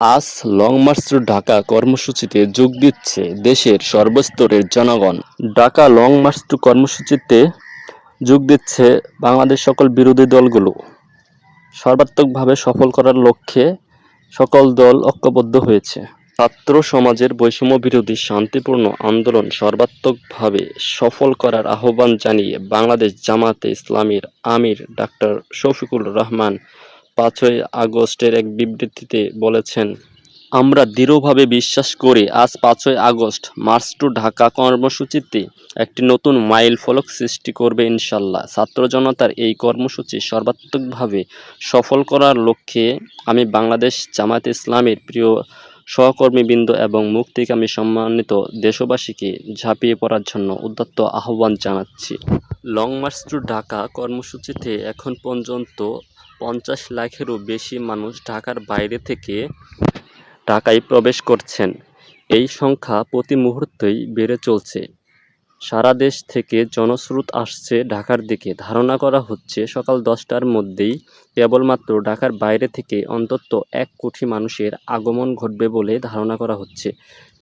আজ long March two Dhaka কর্মসূচিতে যোগ দিচ্ছে দেশের সর্বস্তরের জনগণ। ঢাকা লং মার্চ টু কর্মসূচিতে যোগ দিচ্ছে বাংলাদেশ সকল বিরোধী দলগুলো। সর্বাত্মকভাবে সফল করার লক্ষ্যে সকল দল ঐক্যবদ্ধ হয়েছে। ছাত্র সমাজের বৈষম্য বিরোধী শান্তিপূর্ণ আন্দোলন সর্বাত্মকভাবে সফল করার আহ্বান জানিয়ে বাংলাদেশ জামাতে ইসলামীর আমির ডাক্তার শফিকুর রহমান পাঁচই আগস্টের এক বিবৃতিতে বলেছেন, আমরা দৃঢ়ভাবে বিশ্বাস করি আজ পাঁচই আগস্ট, মার্চ টু ঢাকা কর্মসূচিতে একটি নতুন মাইল ফলক সৃষ্টি করবে ইনশাল্লাহ। ছাত্র জনতার এই কর্মসূচি সর্বাত্মকভাবে সফল করার লক্ষ্যে আমি বাংলাদেশ জামায়াত ইসলামের প্রিয় সহকর্মীবৃন্দ এবং মুক্তিকামী সম্মানিত দেশবাসীকে ঝাঁপিয়ে পড়ার জন্য উদ্যত্ত আহ্বান জানাচ্ছি। লং মার্চ টু ঢাকা কর্মসূচিতে এখন পর্যন্ত পঞ্চাশ লাখেরও বেশি মানুষ ঢাকার বাইরে থেকে ঢাকায় প্রবেশ করছেন। এই সংখ্যা প্রতি মুহূর্তেই বেড়ে চলছে। সারা দেশ থেকে জনস্রোত আসছে ঢাকার দিকে। ধারণা করা হচ্ছে সকাল দশটার মধ্যেই কেবলমাত্র ঢাকার বাইরে থেকে অন্তত এক কোটি মানুষের আগমন ঘটবে বলে ধারণা করা হচ্ছে।